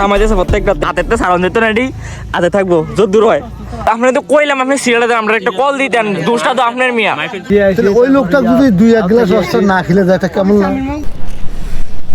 নামাই দিয়েছে প্রত্যেকটা হাতের তো সারণ দিত না হাতে থাকব, যত দূর হয়। আপনি তো কইলাম, আপনি সিরিয়ালে আমরা একটা কল দিতেন। দুষ্টা তো আপনার মিয়া। ওই লোকটা যদি দুই এক গ্লাস রসটা না খেলে যায় কেমন লাগে?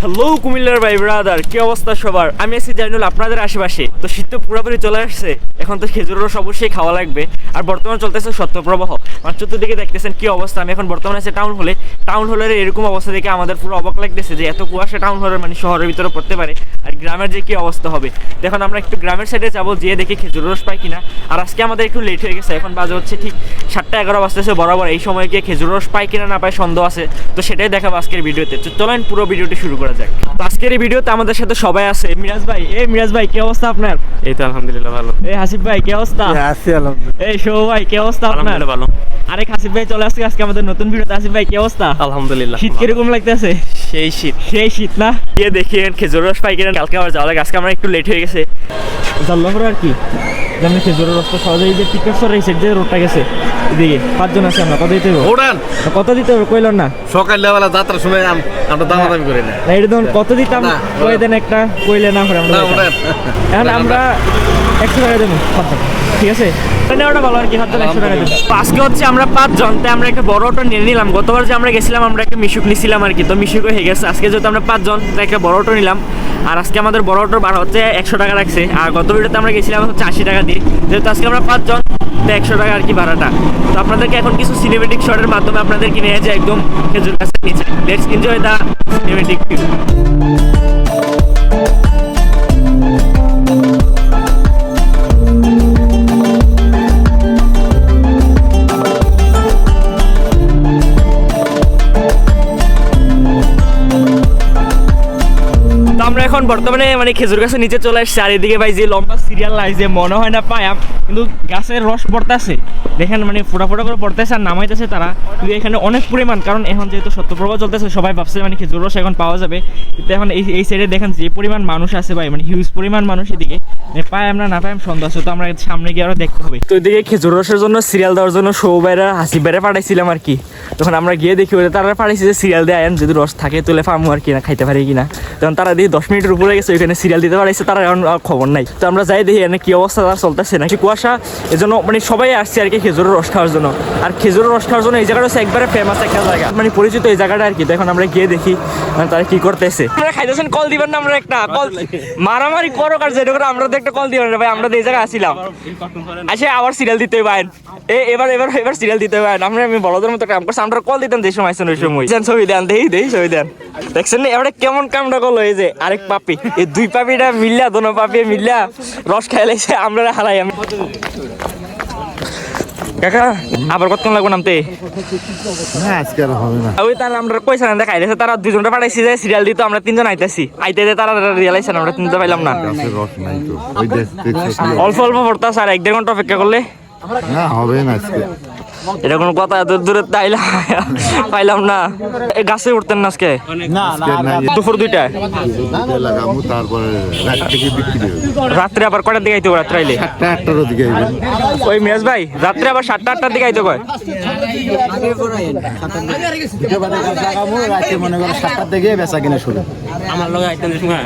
হ্যালো কুমিল্লার ভাই ব্রাদার কি অবস্থা সবার? আমি আছি জানুল আপনাদের আশেপাশে। তো শীত তো পুরোপুরি চলে আসছে, এখন তো খেজুর রস অবশ্যই খাওয়া লাগবে। আর বর্তমান চলতেছে সত্যপ্রবাহ মানে চতুর্দিকে দেখতেছেন কি অবস্থা, আমি এখন বর্তমানে আছি টাউন হলে টাউন হলের এরকম অবস্থা দেখে আমাদের পুরো অবাক লাগতেছে যে এত কুয়াশা টাউন হলের মানে শহরের ভিতরে পড়তে পারে, আর গ্রামের যে কি অবস্থা হবে। এখন আমরা একটু গ্রামের সাইডে যাব, যেয়ে দেখি খেজুর রস পাই কিনা। আর আজকে আমাদের একটু লেট হয়ে গেছে, এখন বাজে হচ্ছে ঠিক সাতটা এগারো বাজতেছে বরাবর। এই সময় গিয়ে খেজুর রস পাই কিনা না পাই সন্দেহ আছে, তো সেটাই দেখাবো আজকের ভিডিওতে। তো চলেন পুরো ভিডিওটি শুরু করা। যাক। তো আজকের এই ভিডিওতে আমাদের সাথে সবাই আছে। মিরাজ ভাই এই মিরাজ ভাই কি অবস্থা আপনার? এই তো আলহামদুলিল্লাহ ভালো। এই হাসিফ ভাই কি অবস্থা? আছি আলহামদুলিল্লাহ। এই শো ভাই কি অবস্থা আপনার? আলহামদুলিল্লাহ ভালো। আরেক হাসিফ ভাই চলে আসছে আজকে আমাদের নতুন ভিডিওতে। হাসিফ ভাই কি অবস্থা? আলহামদুলিল্লাহ শীত কীরকম লাগতেছে? সেই শীত। সেই শীত না? গিয়ে দেখি খেজুর রস পাই কিনা। কালকে আবার যাওয়া লাগে। আজকে আমরা একটু লেট হয়ে গেছে। জানলাম আর কি? যেমন খেজুরের রসটা সহজে এই যে টিকেশ্বর এই সাইড যে রোডটা গেছে এদিকে পাঁচজন আছে আমরা কত দিতে হবে। ওড়ান! কত দিতে হবে কইল না। সকালবেলা যাত্রার সময় আম- আমরা দাম করি না। না এটা ধরুন কত দিতাম কই দেন একটা কইলে না করে আমরা এখন আমরা একশো টাকা দেবো ঠিক আছে? নেওয়াটা ভালো আর কি হাতে একশো টাকা আজকে হচ্ছে আমরা পাঁচজন তাই আমরা একটা বড় অটো নিয়ে নিলাম। গতবার যে আমরা গেছিলাম আমরা একটা মিশুক নিছিলাম আর কি তো মিশুকও হয়ে গেছে। আজকে যেহেতু আমরা পাঁচজন তাই একটা বড় অটো নিলাম। আর আজকে আমাদের বড় অটোর ভাড়া হচ্ছে একশো টাকা রাখছে আর গত ভিডিওতে আমরা গেছিলাম হচ্ছে আশি টাকা দিয়ে। যেহেতু আজকে আমরা পাঁচজন তো একশো টাকা আর কি ভাড়াটা। তো আপনাদেরকে এখন কিছু সিনেমেটিক শটের মাধ্যমে আপনাদেরকে নিয়ে যায় একদম খেজুর গাছের নিচে। Let's enjoy the cinematic view এখন বর্তমানে মানে খেজুর গাছের নিচে চলে আসছি। আর এদিকে ভাই যে লম্বা সিরিয়াল যে মনে হয় না পায়াম কিন্তু গাছের রস পড়তেছে। দেখেন মানে ফোটা ফোটা করে পড়তেছে আর নামাইতেছে তারা। কিন্তু এখানে অনেক পরিমাণ, কারণ এখন যেহেতু সত্যপ্রভা চলতেছে, সবাই ভাবছে মানে খেজুর রস এখন পাওয়া যাবে। কিন্তু এখন এই এই সাইডে দেখেন যে পরিমাণ মানুষ আছে ভাই মানে হিউজ পরিমাণ মানুষ এদিকে। মানে পাই আমরা, না পাই সন্দেহ আছে। তো আমরা সামনে গিয়ে আরও দেখতে হবে। তো এদিকে খেজুর রসের জন্য সিরিয়াল দেওয়ার জন্য সৌ সৌবাইরা হাসি বাইরে পাঠাইছিলাম আর কি। তখন আমরা গিয়ে দেখি তারা পাঠাইছে যে সিরিয়াল দেয় আয়েন যদি রস থাকে তুলে ফার্মু আর কি না, খাইতে পারি কিনা তখন তারা দিয়ে দশ মিনিটের উপরে গেছে, ওইখানে সিরিয়াল দিতে পারাইছে, তারা এখন খবর নাই। তো আমরা যাই দেখি এখানে কি অবস্থা, তার চলতেছে নাকি। কুয়াশা, এজন্য মানে সবাই আসছে আর কি খেজুরের রস খাওয়ার জন্য। আর খেজুরের রস খাওয়ার জন্য এই জায়গাটা হচ্ছে একবারে ফেমাস একটা জায়গা। মানে পরিচিত এই জায়গাটা আর কি। তো এখন আমরা গিয়ে দেখি মানে তারা কি করতেছে। আমরা খাইতেছেন কল দিবেন না আমরা একটা। কল মারামারি করো আর যেটা করে, আমরা তো একটা কল দিবেন ভাই, আমরা তো এই জায়গায় আসিলাম আচ্ছা আবার সিরিয়াল দিতে হবে এ, এবার এবার এবার সিরিয়াল দিতে হবে আমরা আমি বড়দের মতো কাম করছি, আমরা কল দিতাম যে সময় আসছেন ওই সময়। ছবি দেন দেই দেই ছবি দেন। দেখছেন এবারে কেমন কামটা করল, এই যে আরেক পাপি। এই দুই পাপিটা মিল্লা দোনো পাপি মিল্লা রস খাইলাইছে আমরা হারাই আমি। কাকা আবার কত লাগবে নামতে? না আজকে আর হবে না। ওই তাহলে আমরা কইছে না দেখাই তারা দুজনটা পাঠাইছি যে সিরিয়াল দিত আমরা তিনজন আইতেছি। আইতে তারা রিয়ালাইছে আমরা তিনজন পাইলাম না? অল্প অল্প পড়তা স্যার এক দেড় ঘণ্টা অপেক্ষা করলে। না হবে না আজকে। এটা কোনো কথা এত দূরে তাইলাম পাইলাম না। এই গাছে উঠতেন না আজকে? দুপুর দুইটায়? রাত্রে আবার কটার দিকে আইতে রাত্রে আইলে ওই মিরাজ ভাই রাত্রে আবার সাতটা আটটার দিকে আইতে কয় লাগামু রাতে মনে করো সাতটার দিকে বেচা কিনা শুরু আমার লগে আইতেন যে সময়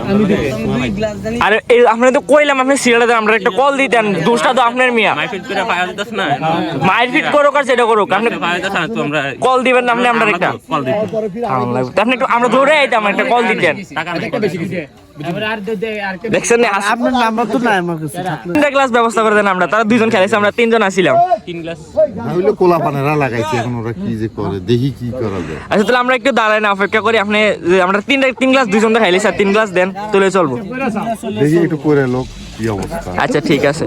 আরে এই আপনি তো কইলাম আপনি সিরিয়ালে আমরা একটা কল দিতেন। দোষটা তো আপনার মিয়া। মাইফিট করে সেটা করুক আপনি কল দিবেন না আপনি আমরা একটা কল লাগবে। আপনি একটু আমরা ধরে আইতাম একটা কল দিতেন। টাকা বেশি দিছে দেখছেন না আপনার নাম্বার তো নাই আমার কাছে তিনটা ক্লাস ব্যবস্থা করে দেন আমরা তারা দুইজন খেলেছে আমরা তিনজন আসিলাম। তিন গ্লাস। না হইলে কোলা পানেরা লাগাইছে এখন ওরা কি যে করে দেখি কি করা যায়। আচ্ছা তাহলে আমরা একটু দাঁড়াই না অপেক্ষা করি আপনি আমরা তিন তিন গ্লাস দুইজন তো খাইলি স্যার তিন গ্লাস দেন তুলে চলবো। দেখি একটু করে লোক। আচ্ছা ঠিক আছে।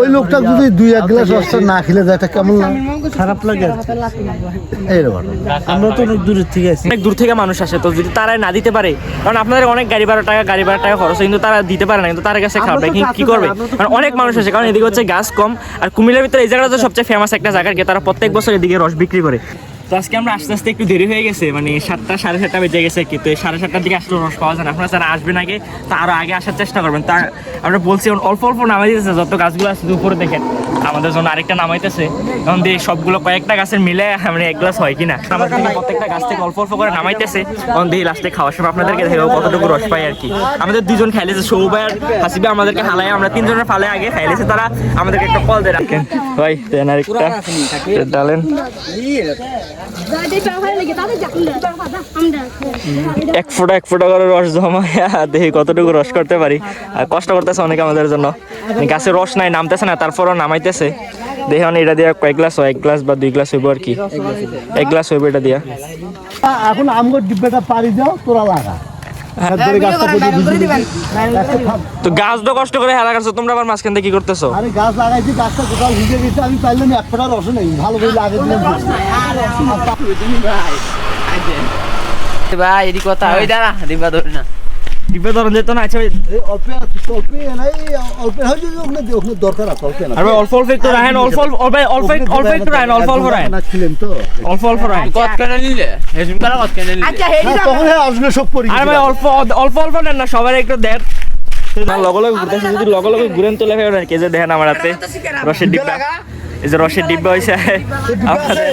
ওই লোকটা যদি দুই এক গ্লাস রসটা না খেলে যায় কেমন খারাপ লাগে আমরা তো অনেক দূরের থেকে আছি। অনেক দূর থেকে মানুষ আসে তো যদি তারাই না দিতে পারে কারণ আপনাদের অনেক গাড়ি ভাড়া টাকা গাড়ি ভাড়া টাকা খরচ কিন্তু তারা দিতে পারে না কিন্তু তার কাছে খারাপ লাগে কি করবে? কারণ অনেক মানুষ আসে কারণ এদিকে হচ্ছে গাছ কম আর কুমিল্লার ভিতরে এই জায়গাটা তো সবচেয়ে ফেমাস একটা জায়গা কি তারা প্রত্যেক বছর এদিকে রস বিক্রি করে। তো আজকে আমরা আস্তে আস্তে একটু দেরি হয়ে গেছে মানে সাতটা সাড়ে সাতটা বেজে গেছে কিন্তু এই সাড়ে সাতটার দিকে আসলে রস পাওয়া যায় না। আপনারা যারা আসবেন আগে তা আরও আগে আসার চেষ্টা করবেন। তা আমরা বলছি অল্প অল্প নামাই দিতেছে যত গাছগুলো আছে উপরে দেখেন আমাদের জন্য আরেকটা নামাইতেছে। এখন দিয়ে সবগুলো কয়েকটা গাছের মিলে মানে এক গ্লাস হয় কিনা আমাদের প্রত্যেকটা গাছ থেকে অল্প অল্প করে নামাইতেছে। এখন দিয়ে লাস্টে খাওয়ার সময় আপনাদেরকে দেখাবো কতটুকু রস পাই আর কি। আমাদের দুজন খাইলেছে সৌবাই আর হাসিবে আমাদেরকে হালায় আমরা তিনজনের ফালে আগে খাইলেছে তারা আমাদেরকে একটা কল দিয়ে। রাখেন। ভাই দেন আরেকটা। ডালেন। এক ফোঁটা এক ফোঁটা করে রস জমাইয়া দেখি কতটুকু রস করতে পারি। আর কষ্ট করতেছে অনেকে আমাদের জন্য। গাছে রস নাই, নামতেছে না, তারপরও নামাইতেছে। দেখি অনেক এটা দিয়ে কয়েক গ্লাস হয়, এক গ্লাস বা দুই গ্লাস হইব আর কি। এক গ্লাস হইব এটা দিয়া। এখন আমগো ডিব্বাটা পারি দাও, তোরা লাগা। হ্যাঁ, থাম। তো গাছ তো কষ্ট করে হেলা করছ তোমরা আবার মাঝখান থেকে কি করতেছো? আরে গাছ লাগাইছি গাছটা কোথাও ভিজে গেছে আমি পাইলাম এক ফোঁটা রস নেই ভালো করে লাগিয়ে দিলাম ভাই এদিক কথা ওই দাঁড়া দিবা ধরে না। ডিব্বে ধরন যেত না আচ্ছা এই অল্প অল্প নাই অল্প হয়ে যাবে ওখানে ওখানে দরকার আছে অল্প না। আর অল্প অল্প একটু রাখেন অল্প অল্প অল্প অল্প অল্প একটু রাখেন অল্প অল্প রাখেন না ছিলেন তো। অল্প অল্প রাখেন কত কেন নিলে? হেজুম করা কত কেন নিলে? হ্যাঁ, তখন হ্যাঁ সব পরি আর ভাই অল্প অল্প অল্প নেন না সবার একটু দেন। লগে লগে ঘুরতেছে যদি লগে লগে ঘুরেন তোলে ফেরত আর কি যে দেখেন আমার হাতে। রসের ডিব্বা। এই যে রসের ডিব্বা হয়েছে আপনাদের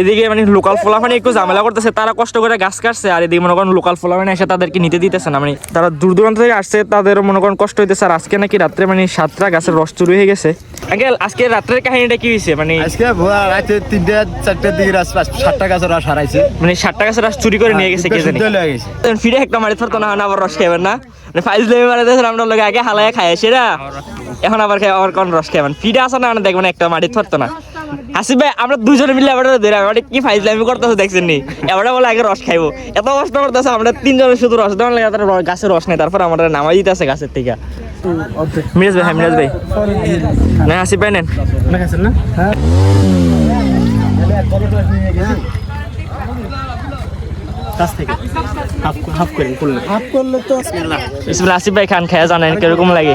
এদিকে মানে লোকাল ফলাফানি একটু ঝামেলা করতেছে তারা কষ্ট করে গাছ কাটছে আর এদিকে মনে করেন লোকাল ফলাফানি এসে তাদেরকে নিতে দিতেছে না। মানে তারা দূর দূরান্ত থেকে আসছে তাদের মনে করেন কষ্ট হইতেছে। আর আজকে নাকি রাত্রে মানে সাতটা গাছের রস চুরি হয়ে গেছে। আঙ্কেল আজকে রাত্রের কাহিনীটা কি হয়েছে মানে আজকে ভোর রাতে তিনটে চারটের দিকে রাস সাতটা গাছের রাস হারাইছে। মানে সাতটা গাছের রস চুরি করে নিয়ে গেছে কে জানি? ফিরে একটা মারি থাকতো না হয় আবার রস খাইবেন না? মানে ফাইজ লেবে মারি দিয়েছেন আমরা লোক আগে হালায় খাই সেরা? এখন আবার খাই আবার কোন রস খাইবেন? ফিরে আসা না দেখবেন একটা মাটি থাকতো না। ভাই আমরা দুজনে মিলে এবার ধরে মানে কি ফাইজ লাইমি করতেছে দেখছেন নি? এবারে বলে আগে রস খাইবো। এত কষ্ট করতেছে আমরা তিনজনে শুধু রস দেওয়ার লাগে তার গাছের রস নেই তারপর আমরা নামাই দিতেছে গাছের থেকে। মিরাজ ভাই হ্যাঁ মিরাজ ভাই। না হাসিব ভাই নেন। হাফ করলে তো আসিফ ভাই খান খায়া জানেন কীরকম লাগে।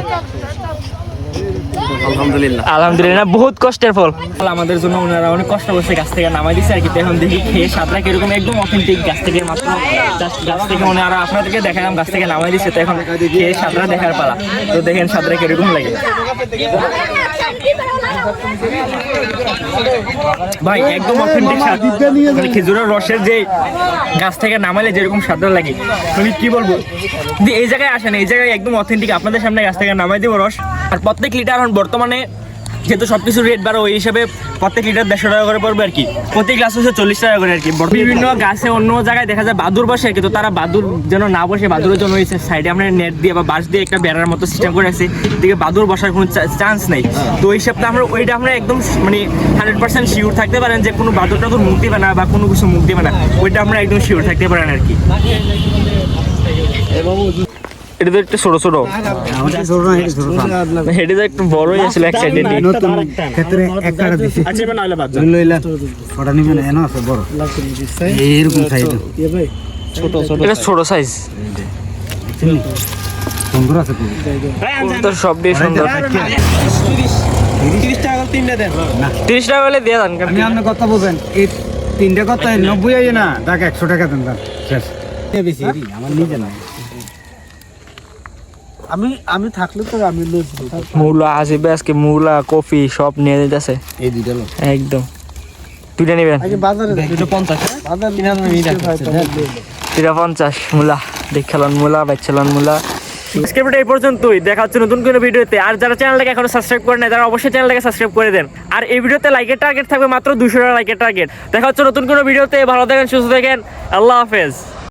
আলহামদুলিল্লাহ। আলহামদুলিল্লাহ বহুত কষ্টের ফল। আমাদের জন্য ওনারা অনেক কষ্ট করছে গাছ থেকে নামাই দিচ্ছে আর কি এখন দেখি খেয়ে স্বাদটা কীরকম একদম অথেন্টিক গাছ থেকে মাত্র। গাছ থেকে ওনারা আপনাদেরকে দেখালাম গাছ থেকে নামাই দিচ্ছে তো এখন খেয়ে স্বাদটা দেখার পালা। তো দেখেন স্বাদটা কীরকম লাগে। ভাই একদম অথেন্টিক স্বাদ মানে খেজুরের রসের যে গাছ থেকে নামালে যেরকম স্বাদটা লাগে। আমি কি বলব? কিন্তু এই জায়গায় আসেন এই জায়গায় একদম অথেন্টিক আপনাদের সামনে গাছ থেকে নামাই দেবো রস। আর প্রত্যেক লিটার এখন বর্তমানে যেহেতু সব কিছু রেট বাড়ো ওই হিসাবে প্রত্যেক লিটার দেড়শো টাকা করে পড়বে আর কি। প্রতি গ্লাস হচ্ছে চল্লিশ টাকা করে আর কি। বিভিন্ন গাছে অন্য জায়গায় দেখা যায় বাদুর বসে কিন্তু তারা বাদুর যেন না বসে বাদুরের জন্য ওই সাইডে আমরা নেট দিয়ে বা বাঁশ দিয়ে একটা বেড়ার মতো সিস্টেম করে আছে। দিকে বাদুর বসার কোনো চান্স নেই। তো ওই হিসাবটা আমরা ওইটা আমরা একদম মানে হান্ড্রেড পার্সেন্ট শিওর থাকতে পারেন যে কোনো বাদুর টাদুর মুখ দিবে না বা কোনো কিছু মুখ দিবে না। ওইটা আমরা একদম শিওর থাকতে পারেন আর কি। এটা তো একটু ছোট ছোট। হেডে তো একটু বড়ই আসলে এক সাইডে নতুন ক্ষেত্রে একটা দিছি লইলা ওটা নিবেন এনো আছে বড়। এইরকম সাইজ এটা ছোট সাইজ সুন্দর আছে। তো? সব দিয়ে সুন্দর। তিরিশ। টাকা হলে দিয়ে দেন আমি আপনার কথা বলবেন এই তিনটা কথা নব্বই না দেখ একশো টাকা দেন তার শেষ। বেশি আমার নিজে নাই। আমি আমি থাকলে তো আমি লুজ মূলা আসবে আজকে মূলা কফি সব নিয়ে দিতেছে এই দুইটা একদম। দুইটা নেবেন? আগে বাজারে দুটো পঞ্চাশ। বাজার তিরা পঞ্চাশ মূলা। দেখালন মূলা বেচালন মূলা। আজকে ভিডিও এই পর্যন্তই। দেখা হচ্ছে নতুন কোনো ভিডিওতে। আর যারা চ্যানেলটাকে এখনও সাবস্ক্রাইব করে নাই তারা অবশ্যই চ্যানেলটাকে সাবস্ক্রাইব করে দেন। আর এই ভিডিওতে লাইকের টার্গেট থাকবে মাত্র দুশো টাকা লাইকের টার্গেট দেখা হচ্ছে নতুন কোনো ভিডিওতে। ভালো থাকেন সুস্থ থাকেন। আল্লাহ হাফেজ।